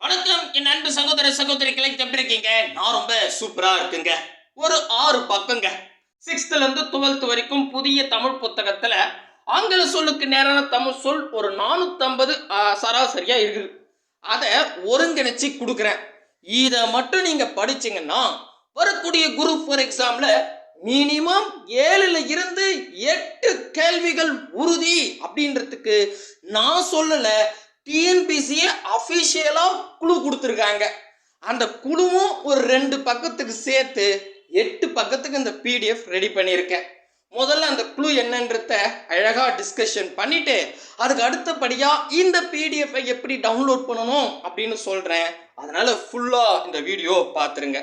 வணக்கம். என் அன்பு சகோதர சகோதரிகளை எப்படி இருக்கீங்க? நான் ரொம்ப சூப்பரா இருக்குங்க. ஒரு ஆறு பக்கங்க. சிக்ஸ்த்ல இருந்து டுவெல்த் வரைக்கும் புதிய தமிழ் புத்தகத்துல ஆங்கில சொல்லுக்கு நேரான தமிழ் சொல் ஒரு நானூத்தம்பது சராசரியா இருக்குது. அதை ஒருங்கிணைச்சு கொடுக்குறேன். இதை மட்டும் நீங்க படிச்சீங்கன்னா வரக்கூடிய குரூப் ஃபார் எக்ஸாம்ல மினிமம் ஏழுல இருந்து எட்டு கேள்விகள் உறுதி அப்படின்றதுக்கு நான் சொல்லலை. டிஎன்பிசியே அஃபிஷியலாக குழு கொடுத்துருக்காங்க. அந்த குழுவும் ஒரு ரெண்டு பக்கத்துக்கு சேர்த்து எட்டு பக்கத்துக்கு இந்த பிடிஎஃப் ரெடி பண்ணியிருக்கேன். முதல்ல அந்த குழு என்னன்றத அழகாக டிஸ்கஷன் பண்ணிட்டு அதுக்கு அடுத்தபடியாக இந்த பிடிஎஃப்பை எப்படி டவுன்லோட் பண்ணணும் அப்படின்னு சொல்கிறேன் அதனால் ஃபுல்லாக இந்த வீடியோ பார்த்துருங்க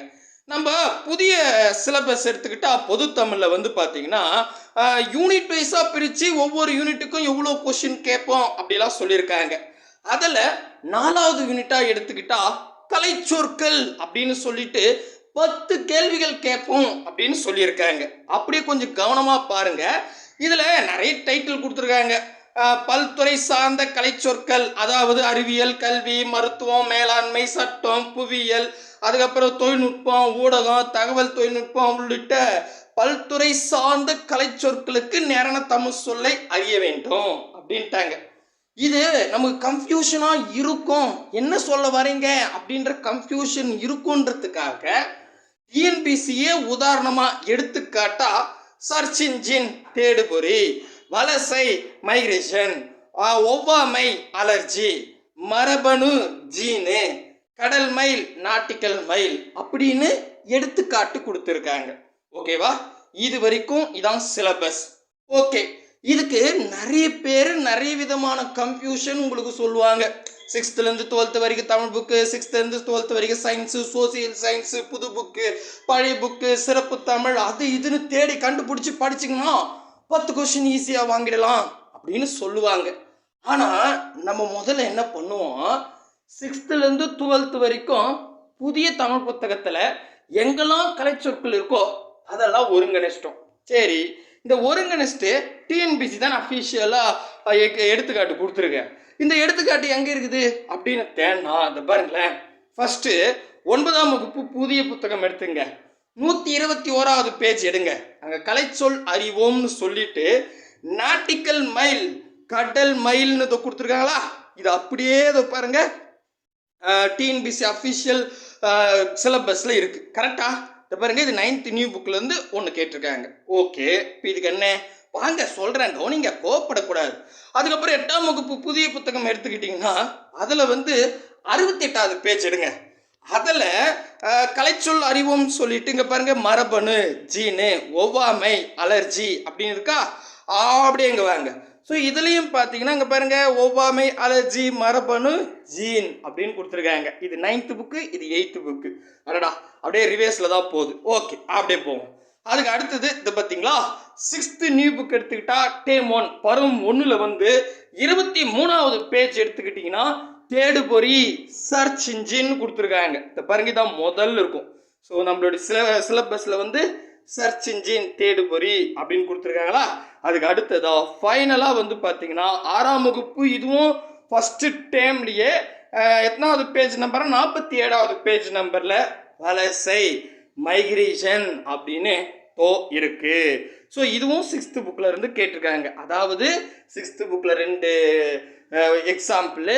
நம்ம புதிய சிலபஸ் எடுத்துக்கிட்டால் பொது தமிழில் வந்து பார்த்தீங்கன்னா யூனிட் வைஸாக பிரித்து ஒவ்வொரு யூனிட்டுக்கும் எவ்வளோ கொஷின் கேட்போம் அப்படிலாம் சொல்லியிருக்காங்க. அதில் நாலாவது யூனிட்டாக எடுத்துக்கிட்டா கலைச்சொற்கள் அப்படின்னு சொல்லிட்டு பத்து கேள்விகள் கேட்போம் அப்படின்னு சொல்லியிருக்காங்க. அப்படியே கொஞ்சம் கவனமாக பாருங்க. இதில் நிறைய டைட்டில் கொடுத்துருக்காங்க. பல்துறை சார்ந்த கலைச்சொற்கள் அதாவது அறிவியல் கல்வி மருத்துவம் மேலாண்மை சட்டம் புவியியல் அதுக்கப்புறம் தொழில்நுட்பம் ஊடகம் தகவல் தொழில்நுட்பம் உள்ளிட்ட பல்துறை சார்ந்த கலைச்சொற்களுக்கு நேரண தமிழ் சொல்லை அறிய வேண்டும் அப்படின்ட்டாங்க. இது நமக்கு கன்ஃபியூஷனாக இருக்கும். என்ன சொல்ல வரீங்க அப்படின்ற கன்ஃபியூஷன் இருக்குன்றதுக்காக டிஎன்பிசியே உதாரணமாக எடுத்துக்காட்டா சர்ச் இன்ஜின் தேடுபொறி வலசை மைக்ரேஷன் ஒவ்வாமை அலர்ஜி மரபணு ஜீனு கடல் மைல் நாட்டிக்கல் மைல் அப்படின்னு எடுத்துக்காட்டு கொடுத்துருக்காங்க. ஓகேவா இது வரைக்கும் இதான் சிலபஸ் ஓகே இதுக்கு நிறைய பேர் நிறைய விதமான கன்ஃபியூஷன் உங்களுக்கு சொல்லுவாங்க. சிக்ஸ்த்துலேருந்து டுவெல்த்து வரைக்கும் தமிழ் புக்கு சிக்ஸ்த்துலேருந்து டுவெல்த்து வரைக்கும் சயின்ஸு சோசியல் சயின்ஸு புது புக்கு பழைய புக்கு சிறப்பு தமிழ் அது இதுன்னு தேடி கண்டுபிடிச்சி படிச்சிங்கன்னா பத்து கொஷின் ஈஸியாக வாங்கிடலாம் அப்படின்னு சொல்லுவாங்க. ஆனால் நம்ம முதல்ல என்ன பண்ணுவோம்? சிக்ஸ்த்துலேருந்து டுவெல்த்து வரைக்கும் புதிய தமிழ் புத்தகத்தில் எங்கெல்லாம் கலைச்சொற்கள் இருக்கோ அதெல்லாம் ஒருங்கிணைச்சிட்டோம். சரி இந்த ஒருங்கிணைச்சிட்டு டிஎன்பிசி தான் அஃபிஷியலாக எடுத்துக்காட்டு கொடுத்துருக்கேன். இந்த எடுத்துக்காட்டு எங்கே இருக்குது? அப்படின்னு தேனா இந்த பாருங்களேன். ஃபஸ்ட்டு ஒன்பதாம் வகுப்பு புதிய புத்தகம் எடுத்துங்க. நூற்றி இருபத்தி ஓராவது பேஜ் எடுங்க. அங்கே கலைச்சொல் அறிவோம்னு சொல்லிட்டு நாட்டிக்கல் மைல் கடல் மைல்னு இதை கொடுத்துருக்காங்களா? இது அப்படியே இதை பாருங்க. டிஎன்பிசி அஃபிஷியல் சிலபஸில் இருக்குது கரெக்டா இந்த பாருங்க இது நைன்த் நியூ புக்லேருந்து ஒன்று கேட்டிருக்காங்க. ஓகே இப்போ இதுக்கு என்ன? வாங்க சொல்கிறேன் கவனிங்க கோவப்படக்கூடாது. அதுக்கப்புறம் எட்டாம் வகுப்பு புதிய புத்தகம் எடுத்துக்கிட்டிங்கன்னா அதில் வந்து அறுபத்தெட்டாவது பேஜ் எடுங்க. அதில் கலைச்சொல் அறிவோம் சொல்லிட்டு இங்கே பாருங்க மரபணு ஜீனு ஒவ்வாமை அலர்ஜி அப்படின்னு இருக்கா? அப்படியே இங்கே வாங்க. ஸோ இதுலேயும் பார்த்தீங்கன்னா இங்கே பாருங்க ஒவ்வாமை அலர்ஜி மரபணு ஜீன் அப்படின்னு கொடுத்துருக்காங்க. இது நைன்த்து புக்கு இது எயித்து புக்கு அடடா அப்படியே ரிவேஸில் தான் போகுது. ஓகே அப்படியே போவோம். அதுக்கு அடுத்தது இது பார்த்தீங்களா சிக்ஸ்த்து நியூ புக் எடுத்துக்கிட்டா டேம் ஒன் பருவம் ஒன்றில் வந்து இருபத்தி மூணாவது பேஜ் எடுத்துக்கிட்டிங்கன்னா தேடுபொறி சர்ச் இன்ஜின் கொடுத்துருக்காங்க. இந்த பாருங்க தான் முதல்ல இருக்கும். ஸோ நம்மளுடைய சில சிலபஸில் வந்து சர்ச் இன்ஜின் தேடுபொறி அப்படின்னு கொடுத்துருக்காங்களா? அதுக்கு அடுத்ததா ஃபைனலாக வந்து பார்த்தீங்கன்னா ஆறாம் வகுப்பு இதுவும் ஃபஸ்ட்டு டேம்லேயே எத்தனாவது பேஜ் நம்பர் நாற்பத்தி ஏழாவது பேஜ் நம்பரில் வலசை மைக்ரேஷன் அப்படின்னு தோ இருக்கு. ஸோ இதுவும் சிக்ஸ்த்து புக்கில் இருந்து கேட்டிருக்காங்க. அதாவது சிக்ஸ்த்து புக்கில் ரெண்டு எக்ஸாம்பிள்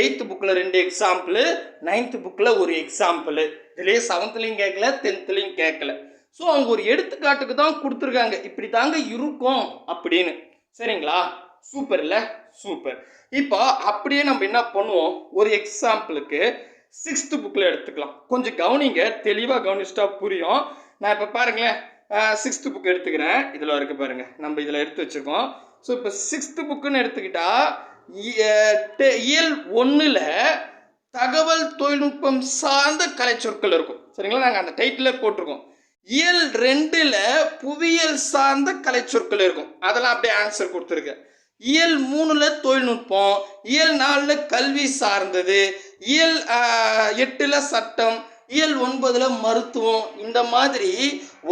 எயித்து புக்கில் ரெண்டு எக்ஸாம்பிள் நைன்த்து புக்கில் ஒரு எக்ஸாம்பிள் இதுலேயே செவன்த்துலேயும் கேட்கல டென்த்துலேயும் கேட்கல. ஸோ அவங்க ஒரு எடுத்துக்காட்டுக்கு தான் கொடுத்துருக்காங்க. இப்படி தாங்க இருக்கும் அப்படின்னு. சரிங்களா? சூப்பர் இல்லை? சூப்பர் இப்போ அப்படியே நம்ம என்ன பண்ணுவோம்? ஒரு எக்ஸாம்பிளுக்கு சிக்ஸ்த்து புக்கில் எடுத்துக்கலாம். கொஞ்சம் கவனிங்க. தெளிவாக கவனிச்சிட்டா புரியும். நான் இப்போ பாருங்களேன். சிக்ஸ்த்து புக் எடுத்துக்கிறேன். இதில் இருக்கு பாருங்க. நம்ம இதில் எடுத்து வச்சுருக்கோம். ஸோ இப்போ சிக்ஸ்த்து புக்குன்னு எடுத்துக்கிட்டா இ- டெ- இயல் ஒன்றில் தகவல் தொழில்நுட்பம் சார்ந்த கலைச்சொற்கள் இருக்கும். சரிங்களா? நாங்கள் அந்த டைட்டில் போட்டிருக்கோம். இயல் ரெண்டில் புவியியல் சார்ந்த கலைச்சொற்கள் இருக்கும். அதெல்லாம் அப்படியே ஆன்சர் கொடுத்துருக்கேன் இயல் மூணுல தொழில்நுட்பம் இயல் நாலுல கல்வி சார்ந்தது இயல் எட்டில் எட்டுல சட்டம் இயல் ஒன்பதுல மருத்துவம். இந்த மாதிரி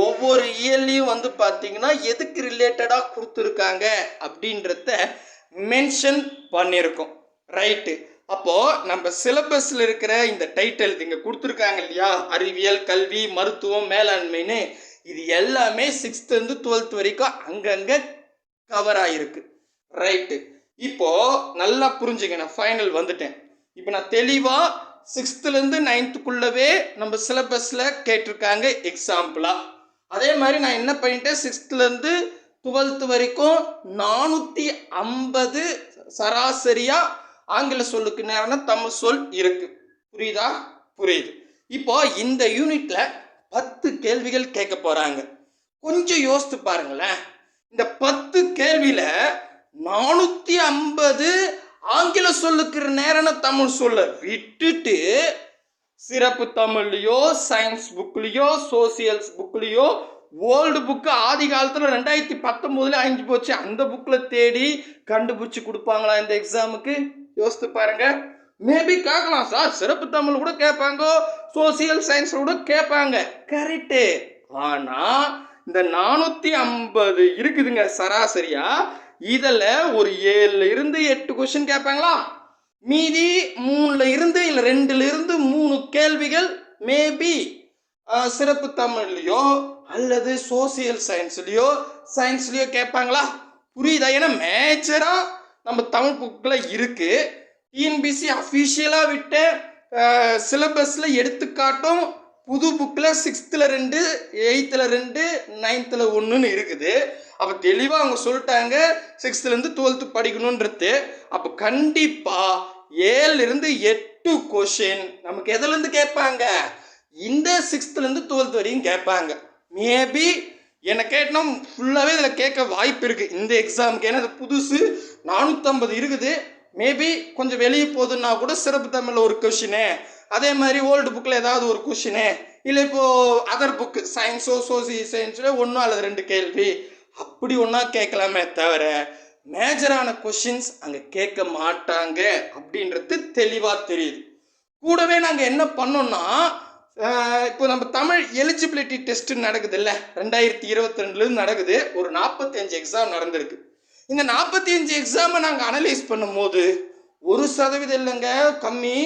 ஒவ்வொரு இயல்லையும் வந்து பார்த்தீங்கன்னா எதுக்கு ரிலேட்டடாக கொடுத்துருக்காங்க அப்படின்றத மென்ஷன் பண்ணியிருக்கோம் ரைட்டு அப்போது நம்ம சிலபஸில் இருக்கிற இந்த டைட்டில் இங்கே கொடுத்துருக்காங்க இல்லையா? அறிவியல் கல்வி மருத்துவம் மேலாண்மைன்னு. இது எல்லாமே சிக்ஸ்த்துலேருந்து டுவெல்த் வரைக்கும் அங்கங்கே கவர் ஆகிருக்கு ரைட்டு இப்போது நல்லா புரிஞ்சுங்க நான் ஃபைனல் வந்துட்டேன். இப்போ நான் தெளிவாக சிக்ஸ்த்துலேருந்து நைன்த்துக்குள்ளவே நம்ம சிலபஸில் கேட்டிருக்காங்க எக்ஸாம்பிளாக அதே மாதிரி நான் என்ன பண்ணிட்டேன்? சிக்ஸ்த்துலேருந்து டுவெல்த்து வரைக்கும் நானூற்றி ஐம்பது சராசரியாக ஆங்கில சொல்லுக்கு நேரான தமிழ் சொல் இருக்கு. புரியுதா? புரியுது. இப்போ இந்த யூனிட்ல பத்து கேள்விகள் கேட்க போறாங்க. கொஞ்சம் யோசித்து பாருங்களேன். இந்த பத்து கேள்வியில நானூத்தி ஐம்பது ஆங்கில சொல்லுக்கு நேரான தமிழ் சொல்ல விட்டுட்டு சிறப்பு தமிழ்லையோ சயின்ஸ் புக்லேயோ சோசியல்ஸ் புக்லேயோ ஓல்டு புக்கு ஆதி காலத்தில் ரெண்டாயிரத்தி பத்தொம்போதுல அழிஞ்சு போச்சு. அந்த புக்கில் தேடி கண்டுபிடிச்சி கொடுப்பாங்களா இந்த எக்ஸாமுக்கு யோசித்து பாருங்க. மேபி கேட்கலாம் சார். சிறப்பு தமிழ் கூட கேட்பாங்க. சோசியல் சயின்ஸ் கூட கேட்பாங்க. கரெக்டு ஆனால் இந்த நானூற்றி ஐம்பது இருக்குதுங்க சராசரியா. இதில் ஒரு ஏழுல இருந்து எட்டு கொஸ்டின் கேட்பாங்களா? மீதி மூணுல இருந்து இல்லை ரெண்டுல இருந்து மூணு கேள்விகள் மேபி சிறப்பு தமிழ்லையோ அல்லது சோசியல் சயின்ஸ்லையோ சயின்ஸ்லையோ கேட்பாங்களா? புரியுதா? ஏன்னா மேஜராக நம்ம தமிழ் புக்கில் இருக்குது டிஎன்பிசி அஃபிஷியலாக விட்ட சிலபஸில் எடுத்துக்காட்டும் புது புக்கில் சிக்ஸ்த்தில் ரெண்டு எயித்தில் ரெண்டு நைன்த்தில் ஒன்றுன்னு இருக்குது. அப்போ தெளிவாக அவங்க சொல்லிட்டாங்க சிக்ஸ்த்துலேருந்து டுவெல்த்து படிக்கணுன்றது அப்போ கண்டிப்பாக ஏழுலேருந்து எட்டு கொஷின் நமக்கு எதுலேருந்து கேட்பாங்க? இந்த சிக்ஸ்த்துலேருந்து டுவெல்த் வரையும் கேட்பாங்க. மேபி என்னை கேட்டினா ஃபுல்லாகவே இதில் கேட்க வாய்ப்பு இருக்குது இந்த எக்ஸாமுக்கு ஏன்னா இது புதுசு நானூற்றம்பது இருக்குது. மேபி கொஞ்சம் வெளியே போகுதுன்னா கூட சிறப்பு தமிழில் ஒரு கொஷினு அதே மாதிரி ஓல்டு புக்கில் ஏதாவது ஒரு கொஷினு இல்லை இப்போது அதர் புக்கு சயின்ஸோ சோசி சயின்ஸோ ஒன்றும் அல்லது ரெண்டு கேள்வி. அப்படி ஒன்றா கேட்கலாமே தவிர மேஜரான கொஷின்ஸ் அங்கே கேட்க மாட்டாங்க அப்படின்றது தெளிவாக தெரியுது. கூடவே நாங்கள் என்ன பண்ணோம்னா இப்போ நம்ம தமிழ் எலிஜிபிலிட்டி டெஸ்ட் நடக்குது இல்லை ரெண்டாயிரத்தி இருபத்தி ரெண்டுலேருந்து நடக்குது. ஒரு நாற்பத்தஞ்சு எக்ஸாம் நடந்திருக்கு. இந்த நாற்பத்தி அஞ்சு எக்ஸாமை நாங்கள் அனலைஸ் பண்ணும்போது ஒரு சதவீதம் இல்லைங்க கம்மி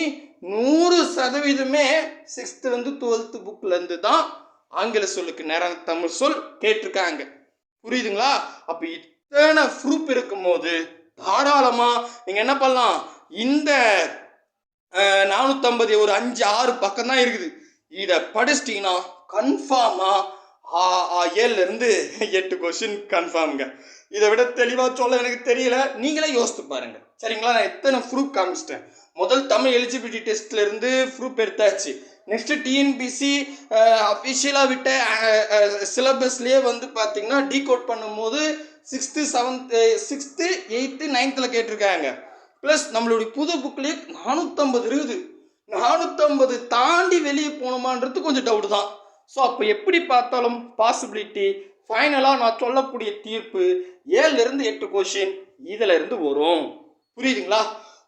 நூறு சதவீதமே சிக்ஸ்த்துலேருந்து டுவெல்த்து புக்லேருந்து தான் ஆங்கில சொல்லுக்கு நேரம் தமிழ் சொல் கேட்டிருக்காங்க. புரியுதுங்களா? அப்போ இத்தனை ப்ரூஃப் இருக்கும்போது தாராளமாக நீங்கள் என்ன பண்ணலாம்? இந்த நானூற்றம்பது ஒரு அஞ்சு ஆறு பக்கம் தான் இருக்குது. இதை படிச்சிட்டிங்கன்னா கன்ஃபார்மாக ஏழுலேருந்து எட்டு கொஷின் கன்ஃபார்முங்க இதை விட தெளிவாக சொல்ல எனக்கு தெரியல. நீங்களே யோசித்து பாருங்கள் சரிங்களா? நான் எத்தனை ப்ரூஃப் காமிச்சிட்டேன். முதல் தமிழ் எலிஜிபிலிட்டி டெஸ்ட்லேருந்து ப்ரூஃப் எடுத்தாச்சு. நெக்ஸ்ட் டிஎன்பிசி அஃபிஷியலாக விட்ட சிலபஸ்லேயே வந்து பார்த்தீங்கன்னா டீகோட் பண்ணும்போது சிக்ஸ்த்து செவன்த்து சிக்ஸ்த்து எயித்து நைன்த்தில் கேட்டிருக்காங்க. ப்ளஸ் நம்மளுடைய புது புக்லேயே நானூற்றம்பது இருக்குது. நானூற்றம்பது தாண்டி வெளியே போகணுமான்றது கொஞ்சம் டவுட் தான். ஸோ அப்போ எப்படி பார்த்தாலும் பாசிபிலிட்டி ஃபைனலாக நான் சொல்லக்கூடிய தீர்ப்பு ஏழுலேருந்து எட்டு கொஷின் இதில் இருந்து வரும். புரியுதுங்களா?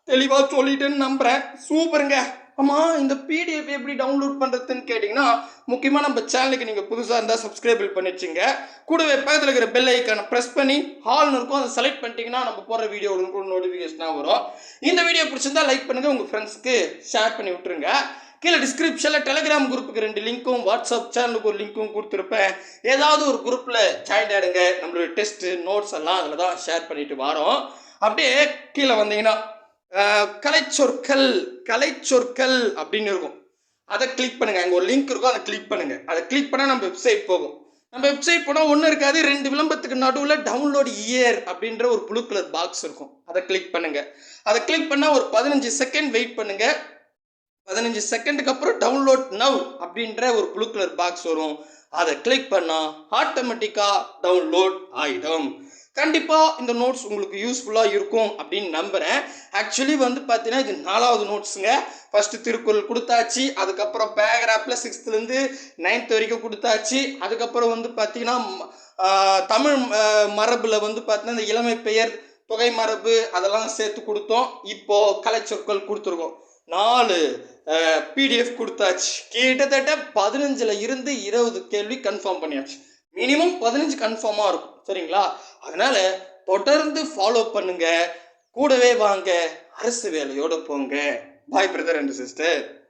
தெளிவாக சொல்லிட்டேன்னு நம்புகிறேன் சூப்பருங்க. ஆமாம் இந்த பிடிஎஃப் எப்படி டவுன்லோட் பண்ணுறதுன்னு கேட்டிங்கன்னா முக்கியமாக நம்ம சேனலுக்கு நீங்கள் புதுசாக இருந்தால் சப்ஸ்கிரைபிள் பண்ணி கூடவே பக்கத்தில் இருக்கிற பெல் ஐக்கானை ப்ரெஸ் பண்ணி ஹால்னு இருக்கும் அதை செலக்ட் பண்ணிட்டீங்கன்னா நம்ம போகிற வீடியோ கூட நோட்டிஃபிகேஷனாக வரும். இந்த வீடியோ பிடிச்சிருந்தா லைக் பண்ணுங்கள் உங்கள் ஃப்ரெண்ட்ஸ்க்கு ஷேர் பண்ணி விட்டுருங்க. கீழே டிஸ்கிரிப்ஷனில் டெலிகிராம் குரூப்புக்கு ரெண்டு லிங்க்கும் வாட்ஸ்அப் சேனலுக்கு ஒரு லிங்க்கும் கொடுத்துருப்பேன். ஏதாவது ஒரு குரூப்பில் ஜாயின் ஆகிடுங்க நம்மளுடைய டெஸ்ட்டு நோட்ஸ் எல்லாம் அதில் தான் ஷேர் பண்ணிட்டு வரோம். அப்படியே கீழே வந்தீங்கன்னா கலைச்சொற்கள் கலை சொற்கள் அப்படின்னு இருக்கும். அதை கிளிக் பண்ணுங்க. அங்கே ஒரு லிங்க் இருக்கும் அதை கிளிக் பண்ணுங்க. அதை கிளிக் பண்ணால் நம்ம வெப்சைட் போகும். நம்ம வெப்சைட் போனால் ஒன்றும் இருக்காது ரெண்டு விளம்பரத்துக்கு நடுவில் டவுன்லோட் இயர் அப்படின்ற ஒரு ப்ளூ கலர் பாக்ஸ் இருக்கும். அதை கிளிக் பண்ணுங்க. அதை கிளிக் பண்ணால் ஒரு பதினஞ்சு செகண்ட் வெயிட் பண்ணுங்க. பதினஞ்சு செகண்டுக்கு அப்புறம் டவுன்லோட் நவ் அப்படின்ற ஒரு ப்ளூ கலர் பாக்ஸ் வரும். அதை கிளிக் பண்ணால் ஆட்டோமேட்டிக்காக டவுன்லோட் ஆகிடும் கண்டிப்பாக இந்த நோட்ஸ் உங்களுக்கு யூஸ்ஃபுல்லாக இருக்கும் அப்படின்னு நம்புகிறேன் ஆக்சுவலி வந்து பார்த்தீங்கன்னா இது நாலாவது நோட்ஸுங்க ஃபஸ்ட்டு திருக்குறள் கொடுத்தாச்சு அதுக்கப்புறம் பேக்ராஃபில் சிக்ஸ்த்துலேருந்து நைன்த் வரைக்கும் கொடுத்தாச்சு. அதுக்கப்புறம் வந்து பார்த்தீங்கன்னா தமிழ் மரபில் வந்து பார்த்தீங்கன்னா இந்த இளமை பெயர் தொகை மரபு அதெல்லாம் சேர்த்து கொடுத்தோம். இப்போது கலைச்சொற்கள் கொடுத்துருக்கோம். நாலு பிடிஎஃப் கொடுத்தாச்சு. கிட்டத்தட்ட பதினஞ்சில் இருந்து இருபது கேள்வி கன்ஃபார்ம் பண்ணியாச்சு. மினிமம் பதினஞ்சு கன்ஃபார்மாக இருக்கும். சரிங்களா? அதனால் தொடர்ந்து ஃபாலோ பண்ணுங்க. கூடவே வாங்க. அரசு வேலையோட போங்க. பாய் பிரதர் அண்ட் சிஸ்டர்